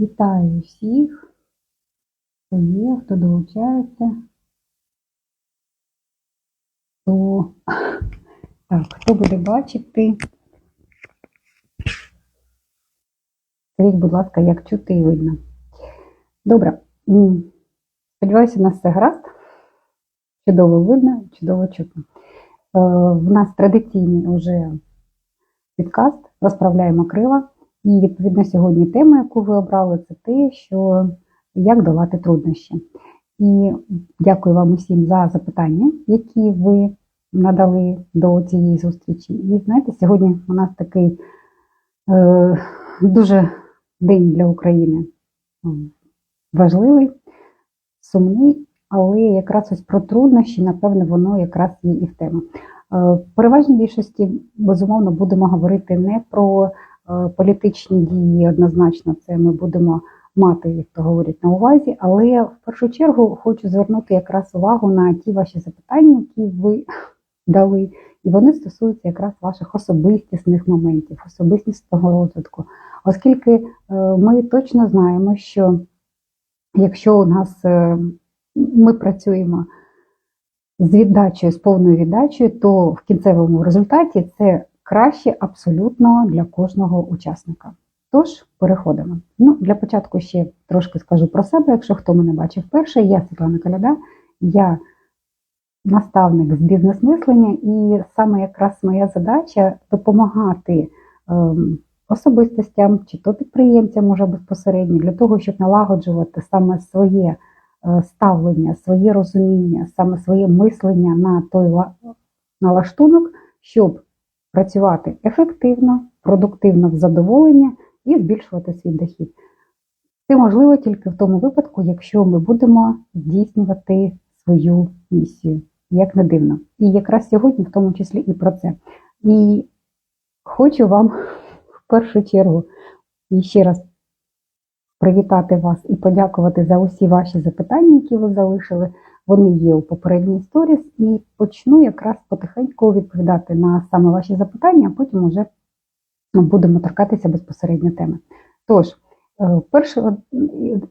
Вітаю всіх, хто є, хто долучається. Хто... Так, хто буде бачити? Скажіть, будь ласка, як чути і видно. Добре. Сподіваюся, у нас все гаразд. Чудово видно, чудово чутно. Е, В нас традиційний вже підкаст розправляємо крила. І відповідно сьогодні тема, яку ви обрали, це те, що як долати труднощі. І дякую вам усім за запитання, які ви надали до цієї зустрічі. І знаєте, сьогодні у нас такий е, дуже день для України важливий, сумний, але якраз ось про труднощі, напевне, воно якраз є і в тему. Е, В переважній більшості, безумовно, будемо говорити не про політичні дії, однозначно, це ми будемо мати, як то говорять, на увазі, але в першу чергу хочу звернути якраз увагу на ті ваші запитання, які ви дали, і вони стосуються якраз ваших особистісних моментів, особистісного розвитку. Оскільки е, ми точно знаємо, що якщо у нас е, ми працюємо з віддачею, з повною віддачею, то в кінцевому результаті це краще абсолютно для кожного учасника. Тож переходимо. Ну, для початку ще трошки скажу про себе, якщо хто мене бачив вперше, я Світлана Коляда, я наставник з бізнес-мислення, і саме якраз моя задача допомагати ем, особистостям чи то підприємцям може безпосередньо для того, щоб налагоджувати саме своє е, ставлення, своє розуміння, саме своє мислення на той ла- налаштунок, щоб працювати ефективно, продуктивно в задоволення і збільшувати свій дохід. Це можливо тільки в тому випадку, якщо ми будемо здійснювати свою місію, як не дивно. І якраз сьогодні, в тому числі, і про це. І хочу вам в першу чергу і ще раз привітати вас і подякувати за усі ваші запитання, які ви залишили. Вони є у попередній сторіс, і почну якраз потихеньку відповідати на саме ваші запитання, а потім вже будемо торкатися безпосередньо теми. Тож, е, перше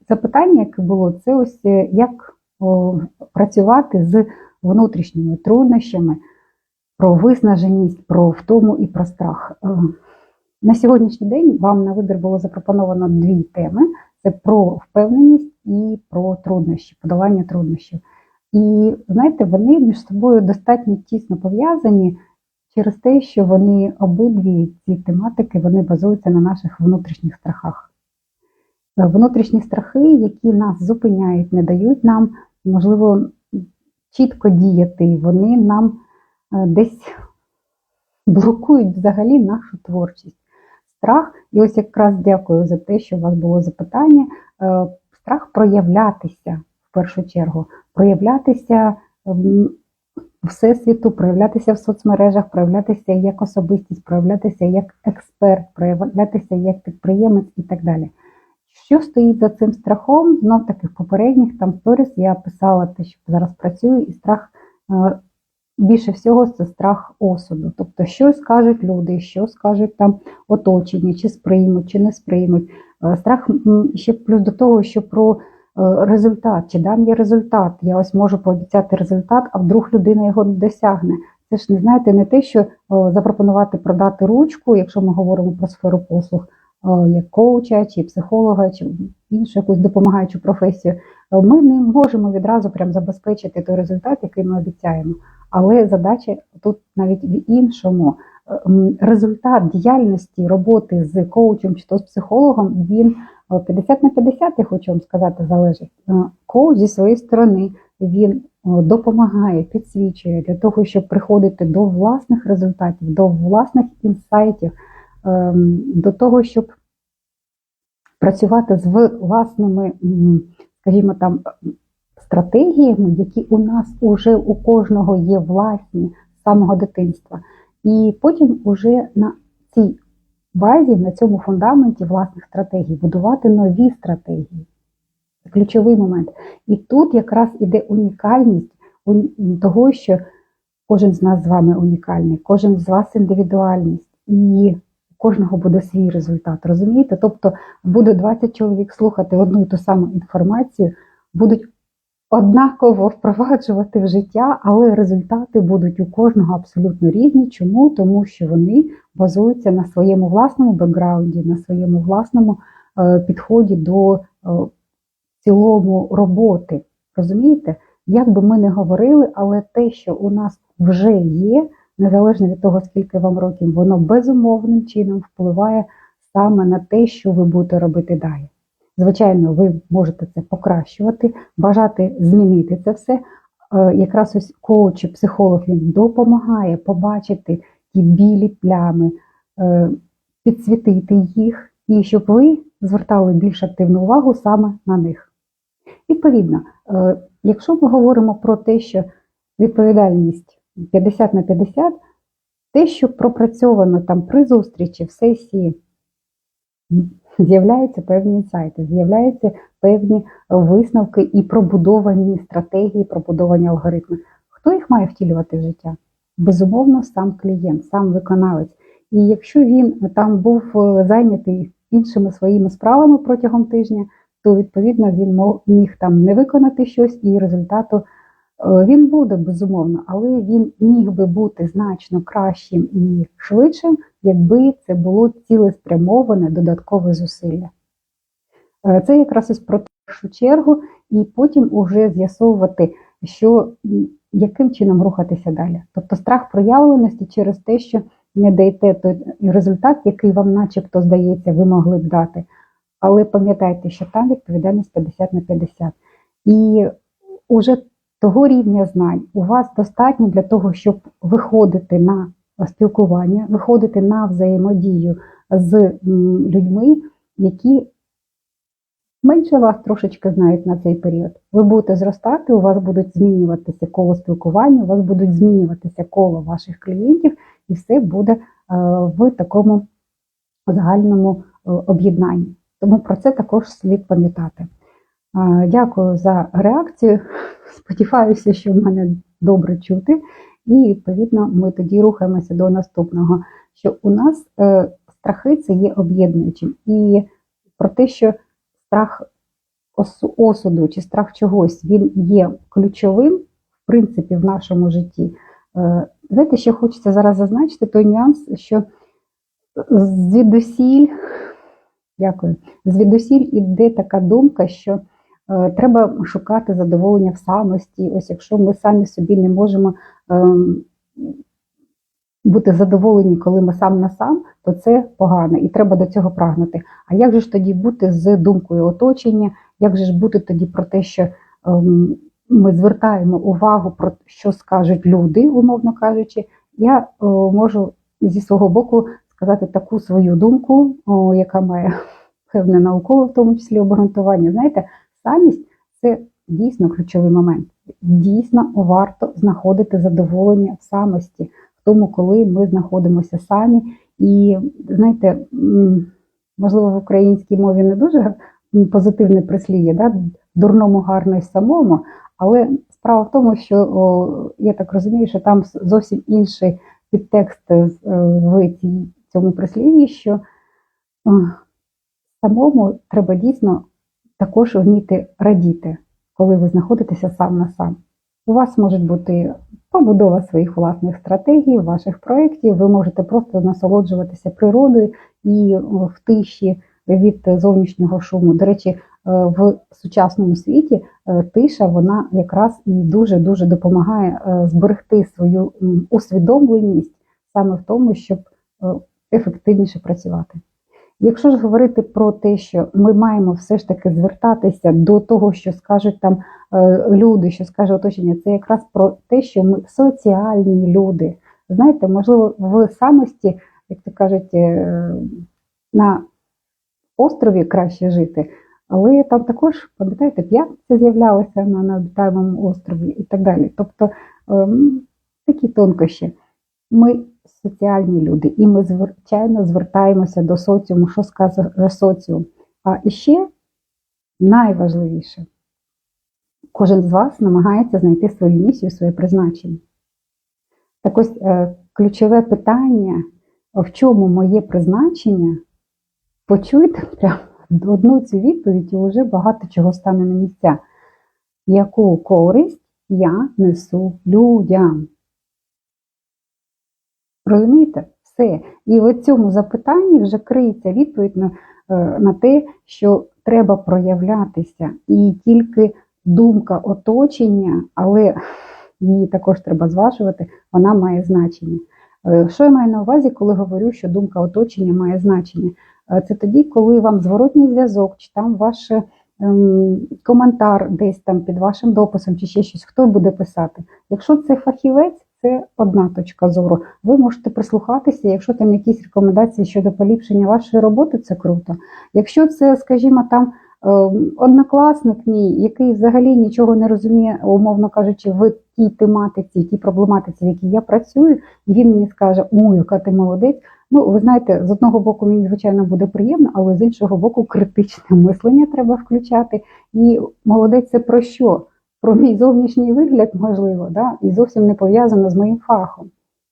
запитання, яке було, це ось е, як працювати з внутрішніми труднощами, про виснаженість, про втому і про страх. Е, На сьогоднішній день вам на вибір було запропоновано дві теми: це про впевненість і про труднощі, подолання труднощів. І знаєте, вони між собою достатньо тісно пов'язані через те, що вони обидві ці тематики вони базуються на наших внутрішніх страхах. Внутрішні страхи, які нас зупиняють, не дають нам, можливо, чітко діяти, вони нам е, десь блокують взагалі нашу творчість. Страх, і ось якраз дякую за те, що у вас було запитання. е, Страх проявлятися першу чергу, проявлятися всесвіту, проявлятися в соцмережах, проявлятися як особистість, проявлятися як експерт, проявлятися як підприємець і так далі. Що стоїть за цим страхом? Знов таки в попередніх там сторіс я писала те, що зараз працюю, і страх е, більше всього це страх осуду. Тобто, що скажуть люди, що скажуть там оточення, чи сприймуть, чи не сприймуть. Е, Страх ще плюс до того, що про результат, чи дам я результат, я ось можу пообіцяти результат, а вдруг людина його не досягне. Це ж не знаєте, не те, що запропонувати продати ручку, якщо ми говоримо про сферу послуг, як коуча, чи психолога, чи іншу якусь допомагаючу професію. Е, Ми не можемо відразу прям забезпечити той результат, який ми обіцяємо. Але задача тут навіть в іншому. Е, Результат діяльності роботи з коучем чи то з психологом, він е, 50 на 50, я хочу вам сказати, залежить. Коуч зі своєї сторони він допомагає, підсвічує для того, щоб приходити до власних результатів, до власних інсайтів, ем, до того, щоб працювати з власними, скажімо там, стратегіями, які у нас уже у кожного є власні з самого дитинства. І потім уже на цій базі, на цьому фундаменті власних стратегій будувати нові стратегії. Це ключовий момент. І тут якраз іде унікальність того, що кожен з нас з вами унікальний, кожен з вас індивідуальність. І кожного буде свій результат. Розумієте? Тобто буде 20 чоловік слухати одну і ту саму інформацію, будуть однаково впроваджувати в життя, але результати будуть у кожного абсолютно різні. Чому? Тому що вони базуються на своєму власному бекграунді, на своєму власному е, підході до е, цілому роботи. Розумієте? Як би ми не говорили, але те, що у нас вже є, незалежно від того, скільки вам років, воно безумовним чином впливає саме на те, що ви будете робити далі. Звичайно, ви можете це покращувати, бажати змінити це все. Е, Якраз ось коуч, психолог він допомагає побачити ті білі плями, е, підсвітити їх, і щоб ви звертали більш активну увагу саме на них. Відповідно, е, якщо ми говоримо про те, що відповідальність 50 на 50, те, що пропрацьовано там при зустрічі в сесії, з'являються певні інсайти, з'являються певні висновки і пробудовані стратегії, пробудовані алгоритми. Хто їх має втілювати в життя? Безумовно, сам клієнт, сам виконавець. І якщо він там був е, зайнятий іншими своїми справами протягом тижня, то відповідно він міг там не виконати щось, і результату він буде безумовно, але він міг би бути значно кращим і швидшим, якби це було цілеспрямоване додаткове зусилля. Е, Це якраз із про першу чергу, і потім уже з'ясовувати, що яким чином рухатися далі. Тобто страх проявленості через те, що не даєте той результат, який вам, начебто, здається, ви могли б дати. Але пам'ятайте, що там відповідальність 50 на 50. І уже того рівня знань у вас достатньо для того, щоб виходити на спілкування, виходити на взаємодію з людьми, які менше вас трошечки знають на цей період. Ви будете зростати, у вас будуть змінюватися коло спілкування, у вас будуть змінюватися коло ваших клієнтів, і все буде е, в такому загальному е, об'єднанні. Тому про це також слід пам'ятати. Дякую за реакцію. Сподіваюся, що в мене добре чути. І відповідно ми тоді рухаємося до наступного. Що у нас е, страхи це є об'єднуючим. І про те, що страх осуду чи страх чогось він є ключовим, в принципі, в нашому житті. Е, Знаєте, що хочеться зараз зазначити той нюанс, що звідусіль, дякую, звідусіль іде така думка, що треба шукати задоволення в самості. Ось якщо ми самі собі не можемо ем, бути задоволені, коли ми сам на сам, то це погано, і треба до цього прагнути. А як же ж тоді бути з думкою оточення? Як же ж бути тоді про те, що ем, ми звертаємо увагу про що скажуть люди, умовно кажучи, я е, можу зі свого боку сказати таку свою думку, яка має певне наукове, в тому числі обґрунтування. Знаєте, самість це дійсно ключовий момент. Дійсно варто знаходити задоволення в самості, в тому, коли ми знаходимося самі. І знаєте, можливо, в українській мові не дуже позитивне прислів'я, да? дурному гарно й самому. Але справа в тому, що о, я так розумію, що там зовсім інший підтекст е, в цьому прислів'ї, що о, самому треба дійсно також вміти радіти, коли ви знаходитеся сам на сам. У вас можуть бути побудова своїх власних стратегій, ваших проєктів, ви можете просто насолоджуватися природою і в тиші від зовнішнього шуму. До речі, е, в сучасному світі е, тиша вона якраз і дуже дуже допомагає е, зберегти свою усвідомленість саме в тому, щоб ефективніше працювати. Якщо ж говорити про те, що ми маємо все ж таки звертатися до того, що скажуть там е, люди, що скаже оточення, це якраз про те, що ми соціальні люди. Знаєте, можливо, в самості, як то кажуть, е, на острові краще жити, але там також, пам'ятаєте, п'ятниця з'являлася на необітаємому острові і так далі. Тобто ем, такі тонкощі. Ми соціальні люди, і ми, звичайно, звертаємося до соціуму, що скаже соціум. А іще найважливіше, кожен з вас намагається знайти свою місію, своє призначення. Так ось е, ключове питання, в чому моє призначення, почуйте прямо одну цю відповідь і вже багато чого стане на місця. Яку користь я несу людям? Розумієте? Все. І в цьому запитанні вже криється відповідь на, е, на те, що треба проявлятися. І тільки думка оточення, але її також треба зважувати, вона має значення. Е, Що я маю на увазі, коли говорю, що думка оточення має значення? Е, Це тоді, коли вам зворотній зв'язок, чи там ваш ем, коментар десь там під вашим дописом, чи ще щось, хто буде писати. Якщо це фахівець, це одна точка зору. Ви можете прислухатися, якщо там якісь рекомендації щодо поліпшення вашої роботи, це круто. Якщо це, скажімо, там ем, однокласник мій, який взагалі нічого не розуміє, умовно кажучи, в тій тематиці, в тій проблематиці, в якій я працюю, він мені скаже, ой, яка ти молодець. Ну, ви знаєте, з одного боку, мені звичайно буде приємно, але з іншого боку, критичне мислення треба включати. І молодець це про що? Про мій зовнішній вигляд, можливо, да? і зовсім не пов'язано з моїм фахом.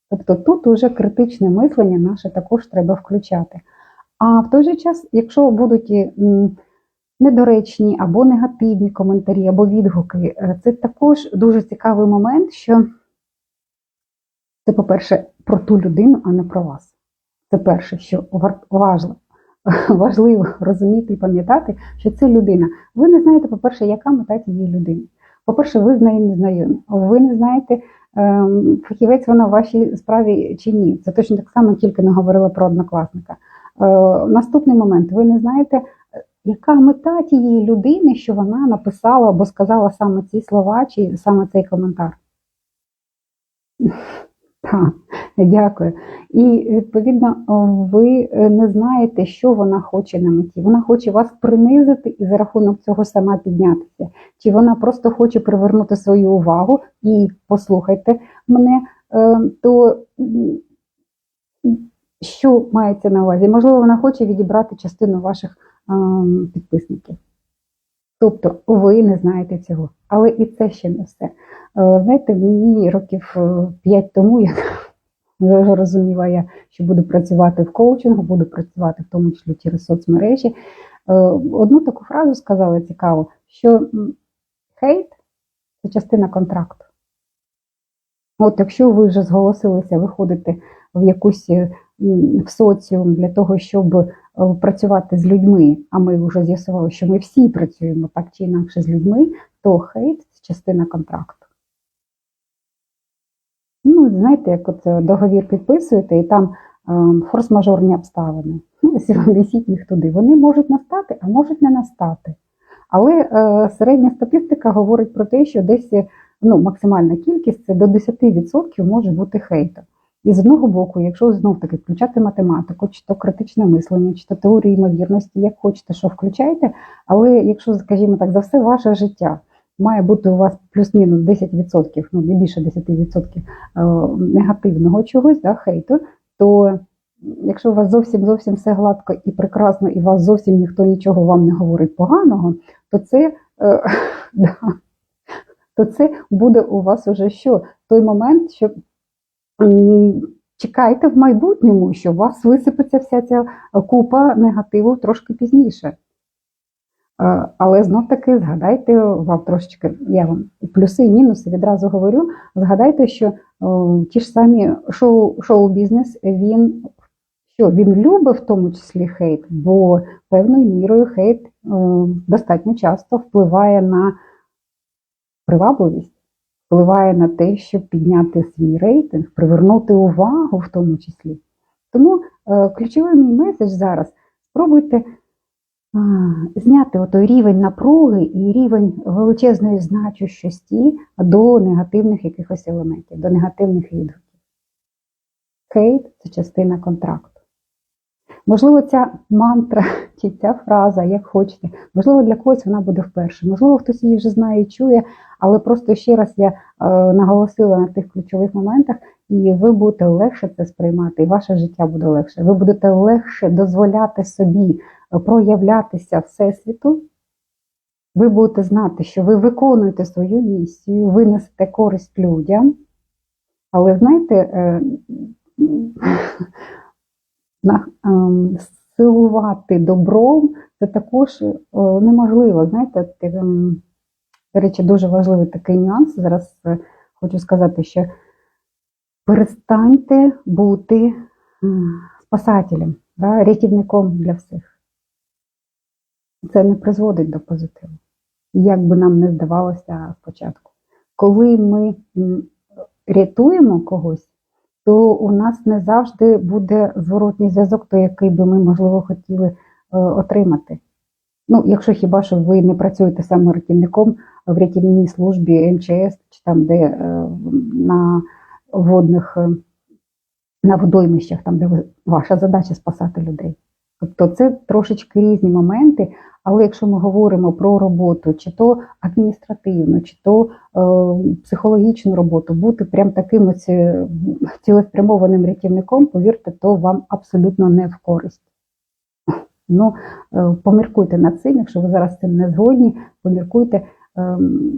Тобто тут уже критичне мислення наше також треба включати. А в той же час, якщо будуть недоречні або негативні коментарі, або відгуки, е, це також дуже цікавий момент, що це, по-перше, про ту людину, а не про вас. Це перше, що важливо. Важливо розуміти і пам'ятати, що це людина. Ви не знаєте, по-перше, яка мета цієї людини. По-перше, ви з нею не знайомі. Ви не знаєте, ем, фахівець вона в вашій справі чи ні. Це точно так само, тільки не говорила про однокласника. Е, Наступний момент, ви не знаєте, яка мета тієї людини, що вона написала або сказала саме ці слова, чи саме цей коментар. Так, дякую. І відповідно ви е, не знаєте, що вона хоче на меті. Вона хоче вас принизити і за рахунок цього сама піднятися. Чи вона просто хоче привернути свою увагу і послухайте мене, е, то що мається на увазі? Можливо, вона хоче відібрати частину ваших ем, підписників. Тобто ви не знаєте цього. Але і це ще не все. Е, Знаєте, мені років 5 тому, як розуміла я, що буду працювати в коучингу, буду працювати в тому числі через соцмережі. е, Одну таку фразу сказала цікаво, що хейт це частина контракту. От якщо ви вже зголосилися виходити в якусь е, в соціум для того, щоб е, працювати з людьми, а ми вже з'ясували, що ми всі працюємо так чи інакше з людьми, то хейт це частина контракту. Ну, знаєте, як от е, договір підписуєте, і там е, форс-мажорні обставини. Ну, висіть їх туди. Вони можуть настати, а можуть не настати. Але е, середня статистика говорить про те, що десь е, ну, максимальна кількість це до 10% може бути хейтом. І з одного боку, якщо знов таки включати математику, чи то критичне мислення, чи то теорію ймовірності, як хочете, що включайте, але якщо, скажімо так, за все ваше життя має бути у вас плюс-мінус 10%, ну не більше 10% е, негативного чогось, да, хейту, то якщо у вас зовсім зовсім все гладко і прекрасно, і вас зовсім ніхто нічого вам не говорить поганого, то це, е, то це буде у вас уже що? Той момент, що чекайте в майбутньому, що у вас висипеться вся ця купа негативу трошки пізніше. Е, Але знов таки згадайте вам трошечки, я вам плюси і мінуси відразу говорю. Згадайте, що о, ті ж самі шоу, шоу-бізнес, він що він любить в тому числі хейт, бо певною мірою хейт е, достатньо часто впливає на привабливість, впливає на те, щоб підняти свій рейтинг, привернути увагу в тому числі. Тому е, ключовий мій меседж зараз спробуйте а, зняти отой рівень напруги і рівень величезної значущості до негативних якихось елементів, до негативних відгуків. Хейт це частина контракту. Можливо, ця мантра чи ця фраза, як хочете, можливо, для когось вона буде вперше, можливо, хтось її вже знає і чує, але просто ще раз я е, наголосила на тих ключових моментах, і ви будете легше це сприймати, і ваше життя буде легше. Ви будете легше дозволяти собі проявлятися Всесвіту. Ви будете знати, що ви виконуєте свою місію, ви несете користь людям. Але знаєте, е, силувати добром це також е, неможливо. Знаєте, ем, до речі, дуже важливий такий нюанс. Зараз е, хочу сказати, що перестаньте бути спасателем, да, рятівником для всіх. Це не призводить до позитиву. Як би нам не здавалося спочатку. Коли ми рятуємо когось, то у нас не завжди буде зворотній зв'язок, той, який би ми, можливо, хотіли е, отримати. Ну, якщо хіба що ви не працюєте саме рятівником в рятівній службі МЧС, чи там, де е, на водних, е, на водоймищах, там, де ваша задача спасати людей. Тобто це трошечки різні моменти, але якщо ми говоримо про роботу, чи то адміністративну, чи то е, психологічну роботу, бути прям таким ось, е, цілеспрямованим рятівником, повірте, то вам абсолютно не в користь. Ну, е, поміркуйте над цим, якщо ви зараз цим не згодні, поміркуйте. ем,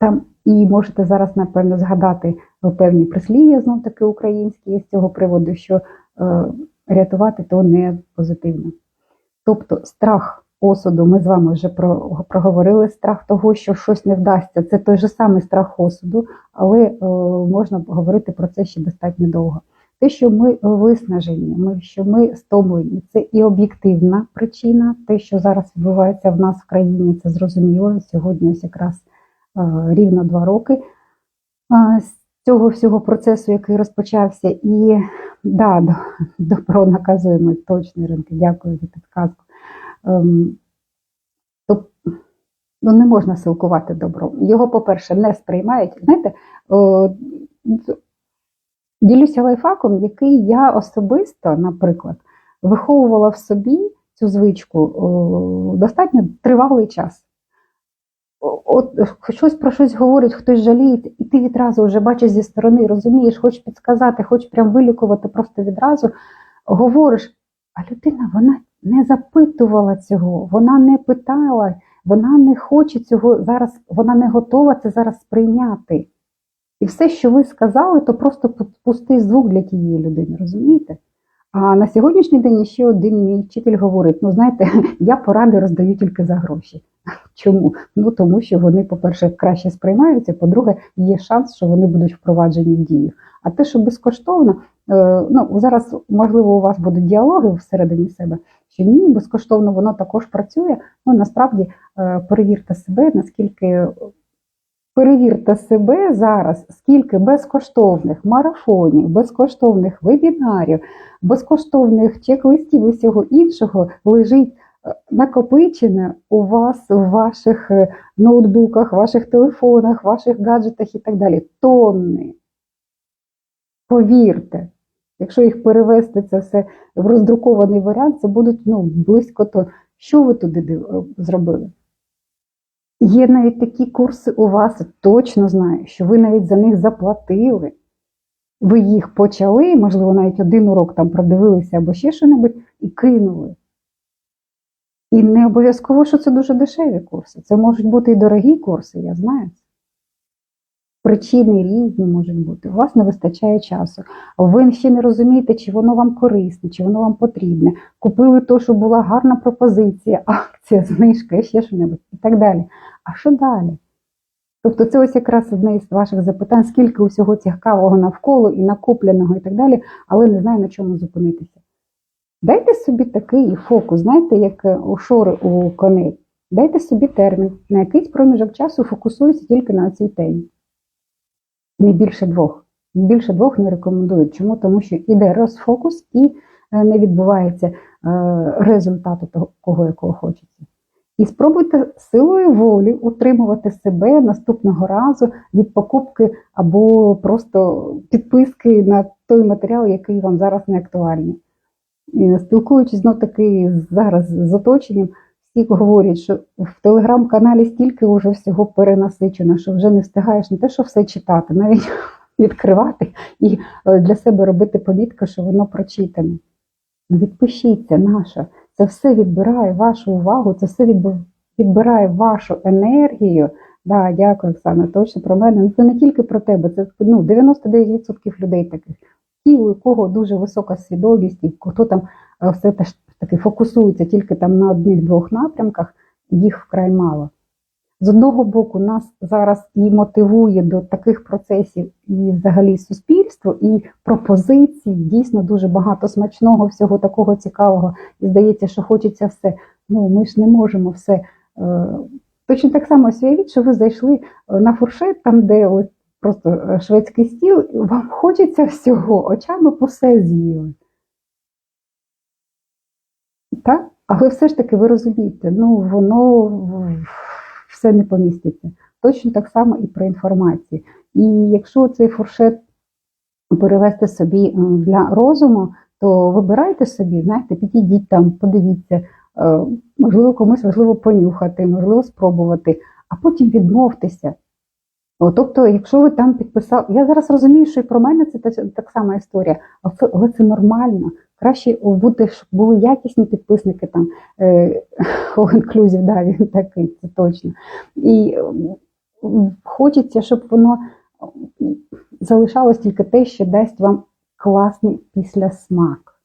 Там і можете зараз, напевно, згадати певні прислів'я, знов таки українські з цього приводу, що е, рятувати то не позитивно. Тобто страх осуду, ми з вами вже про, проговорили, страх того, що щось не вдасться, це той же самий страх осуду, але е, можна говорити про це ще достатньо довго. Те, що ми виснажені, ми, що ми стомлені, це і об'єктивна причина. Те, що зараз відбувається в нас в країні, це зрозуміло. Сьогодні ось якраз е, рівно два роки е, з цього всього процесу, який розпочався, і да, добро наказуємо точно, Іринка, дякую за підказку. Ем, ну, не можна силкувати добро. Його, по-перше, не сприймають. Знаєте, ділюся лайфхаком, який я особисто, наприклад, виховувала в собі цю звичку достатньо тривалий час. От щось про щось говорить, хтось жаліє, і ти відразу вже бачиш зі сторони, розумієш, хочеш підсказати, хочеш прям вилікувати просто відразу. Говориш, а людина вона не запитувала цього, вона не питала, вона не хоче цього зараз, вона не готова це зараз сприйняти. І все, що ви сказали, то просто пустий звук для тієї людини, розумієте? А на сьогоднішній день ще один мій вчитель говорить: ну знаєте, я поради роздаю тільки за гроші. Чому? Ну тому що вони, по-перше, краще сприймаються, по-друге, є шанс, що вони будуть впроваджені в дію. А те, що безкоштовно, е, ну зараз можливо у вас будуть діалоги всередині себе, що ні, безкоштовно воно також працює. Ну насправді е, перевірте себе, наскільки перевірте себе зараз, скільки безкоштовних марафонів, безкоштовних вебінарів, безкоштовних чек-листів і всього іншого лежить е, накопичене у вас в ваших е, ноутбуках, ваших телефонах, ваших гаджетах і так далі. Тонни. Повірте, якщо їх перевести це все в роздрукований варіант, це будуть ну, близько то, що ви туди е, зробили. Є навіть такі курси у вас, точно знаю, що ви навіть за них заплатили. Ви їх почали, можливо, навіть один урок там продивилися або ще що-небудь, і кинули. І не обов'язково, що це дуже дешеві курси. Це можуть бути і дорогі курси, я знаю. Причини різні можуть бути. У вас не вистачає часу. Ви ще не розумієте, чи воно вам корисне, чи воно вам потрібне. Купили то, що була гарна пропозиція, акція, знижка, ще що-небудь і так далі. А що далі? Тобто це ось якраз одне із ваших запитань, скільки усього цікавого навколо і накопленого і так далі, але не знаю на чому зупинитися. Дайте собі такий фокус, знаєте, як е, у шори у коней. Дайте собі термін, на якийсь проміжок часу фокусуюся тільки на цій темі. Не більше двох. Більше двох не рекомендують. Чому? Тому що іде розфокус і е, не відбувається е, результату того, кого якого хочеться. І спробуйте силою волі утримувати себе наступного разу від покупки або просто підписки на той матеріал, який вам зараз не актуальний. І Спілкуючись знов таки зараз з оточенням, всі говорять, що в телеграм-каналі стільки вже всього перенасичено, що вже не встигаєш не те, що все читати, навіть відкривати і е, для себе робити помітку, що воно прочитане. Ну, відпишіться, наша. Це все відбирає вашу увагу, це все відб- відбирає вашу енергію. Да, дякую, Оксана. Точно про мене. Ну, це не тільки про тебе, це ну, 99% людей таких. ті, у кого дуже висока свідомість, і хто там е, все теж таки фокусується тільки там на одних-двох напрямках, їх вкрай мало. З одного боку, нас зараз і мотивує до таких процесів і взагалі суспільство, і пропозицій, дійсно дуже багато смачного, всього такого цікавого. І здається, що хочеться все. Ну, ми ж не можемо все. Е, Точно так само світь, що ви зайшли е, на фуршет, там, де просто е, шведський стіл, вам хочеться всього, очами по все з'їли. Так? Але все ж таки ви розумієте, ну воно все не поміститься. Точно так само і про інформацію. І якщо цей фуршет перевести собі е, для розуму, то вибирайте собі, знаєте, підійдіть там, подивіться, е, можливо, комусь важливо понюхати, можливо, спробувати, а потім відмовтеся. Тобто, якщо ви там підписали, я зараз розумію, що і про мене це та- так сама історія, але це, нормально. Краще бути, щоб були якісні підписники там е, all inclusive, да, він такий, це точно. І хочеться, щоб воно залишалось тільки те, що дасть вам класний післясмак.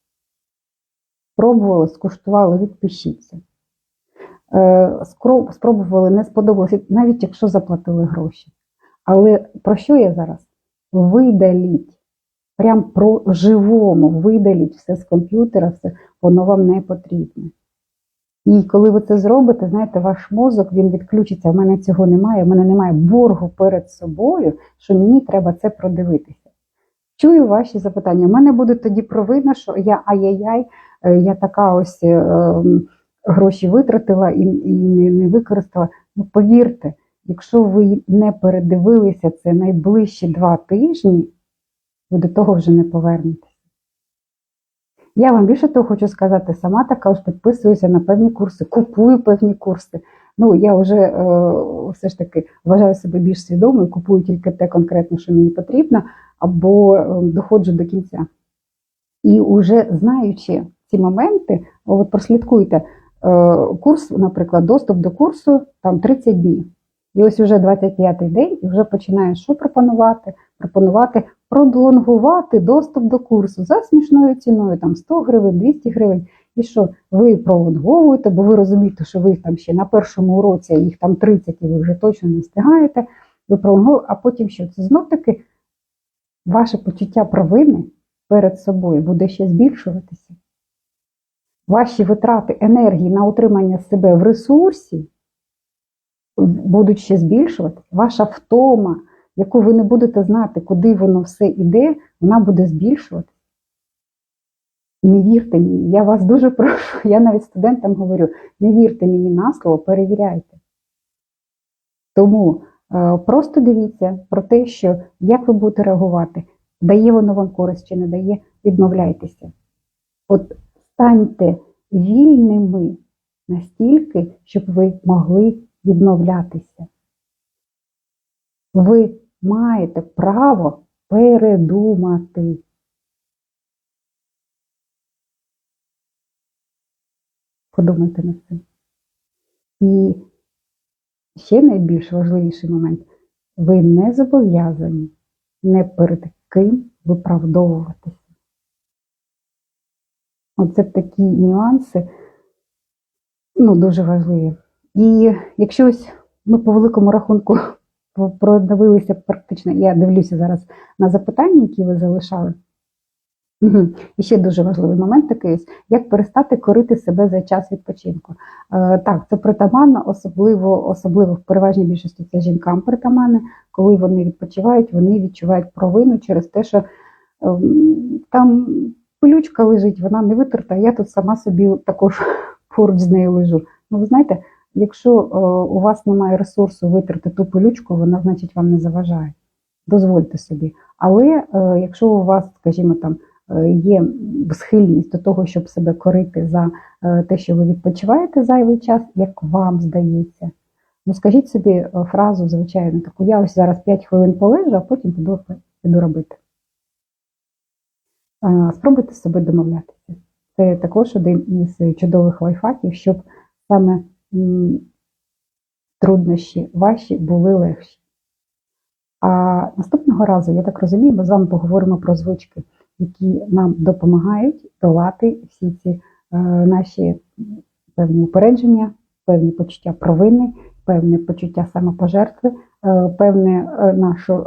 Пробували, скуштували, відпишіться. Е, спробували, не сподобалося, навіть якщо заплатили гроші. Але про що я зараз? Видаліть. Прям про живому видаліть все з комп'ютера, все, воно вам не потрібне. І коли ви це зробите, знаєте, ваш мозок він відключиться. У мене цього немає, у мене немає боргу перед собою, що мені треба це продивитися. Чую ваші запитання. У мене буде тоді провина, що я ай-яй-яй, е, я така ось е, ем, гроші витратила і, і не використала. Ну, повірте, якщо ви не передивилися це найближчі два тижні, ви до того вже не повернетеся. Я вам більше того хочу сказати, сама така ось підписуюся на певні курси, купую певні курси. Ну, я вже е, все ж таки вважаю себе більш свідомою, купую тільки те конкретно, що мені потрібно, або е, доходжу до кінця. І вже знаючи ці моменти, от прослідкуйте е, курс, наприклад, доступ до курсу там 30 днів. І ось уже 25-й день і вже починаєш що пропонувати? Пропонувати пролонгувати доступ до курсу за смішною ціною, там 100 гривень, 200 гривень. І що ви пролонговуєте, бо ви розумієте, що ви там ще на першому уроці, їх там 30, і ви вже точно не встигаєте. Ви пролонговуєте, а потім що? Це знов таки ваше почуття провини перед собою буде ще збільшуватися. Ваші витрати енергії на утримання себе в ресурсі будуть ще збільшувати. Ваша втома, яку ви не будете знати, куди воно все йде, вона буде збільшувати. Не вірте мені, я вас дуже прошу, я навіть студентам говорю, не вірте мені на слово, перевіряйте. Тому е, просто дивіться про те, що як ви будете реагувати, дає воно вам користь чи не дає, відмовляйтеся. От станьте вільними настільки, щоб ви могли відмовлятися. Ви маєте право передумати. Подумайте над цим. І ще найбільш важливіший момент. Ви не зобов'язані не перед ким виправдовуватися. Оце такі нюанси, ну, дуже важливі. І якщо ось ми по великому рахунку продивилися практично, я дивлюся зараз на запитання, які ви залишали. І ще дуже важливий момент такий, ось, як перестати корити себе за час відпочинку. Е, так, це притаманно, особливо, особливо в переважній більшості це жінкам притаманне, коли вони відпочивають, вони відчувають провину через те, що е, там пилючка лежить, вона не витерта, а я тут сама собі також поруч з нею лежу. Ну, ви знаєте, якщо е, у вас немає ресурсу витерти ту пилючку, вона, значить, вам не заважає. Дозвольте собі. Але е, якщо у вас, скажімо, там е, є схильність до того, щоб себе корити за те, що ви відпочиваєте зайвий час, як вам здається, ну скажіть собі фразу, звичайно, таку: я ось зараз 5 хвилин полежу, а потім піду, піду робити. Спробуйте з собою домовлятися. Це також один із чудових лайфхаків, щоб саме труднощі ваші були легші. А наступного разу, я так розумію, ми з вами поговоримо про звички. які нам допомагають долати всі ці е, наші певні упередження, певні почуття провини, певне почуття самопожертви, е, певне е, нашу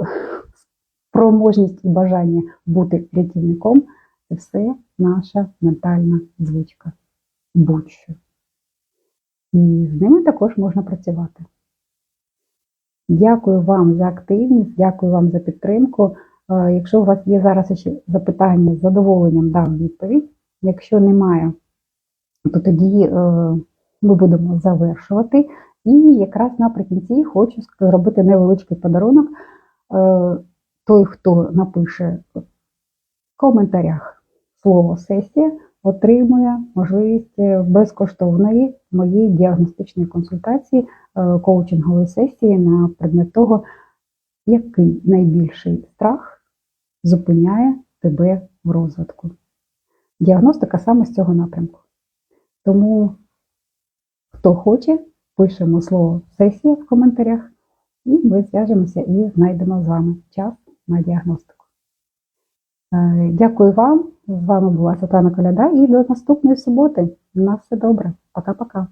спроможність і бажання бути рятівником це все наша ментальна звичка. Будь-що. І з ними також можна працювати. Дякую вам за активність, дякую вам за підтримку. Е, Якщо у вас є зараз ще запитання, з задоволенням дам відповідь. Якщо немає, то тоді е, ми будемо завершувати. І якраз наприкінці хочу зробити невеличкий подарунок. Е, Той, хто напише в коментарях слово сесія, отримує можливість е, безкоштовної моєї діагностичної консультації, е, коучингової сесії на предмет того, який найбільший страх зупиняє тебе в розвитку. Діагностика саме з цього напрямку. Тому, хто хоче, пишемо слово сесія в коментарях, і ми зв'яжемося і знайдемо з вами час на діагностику. Е, Дякую вам. З вами була Світлана Коляда і до наступної суботи. На все добре. Пока-пока.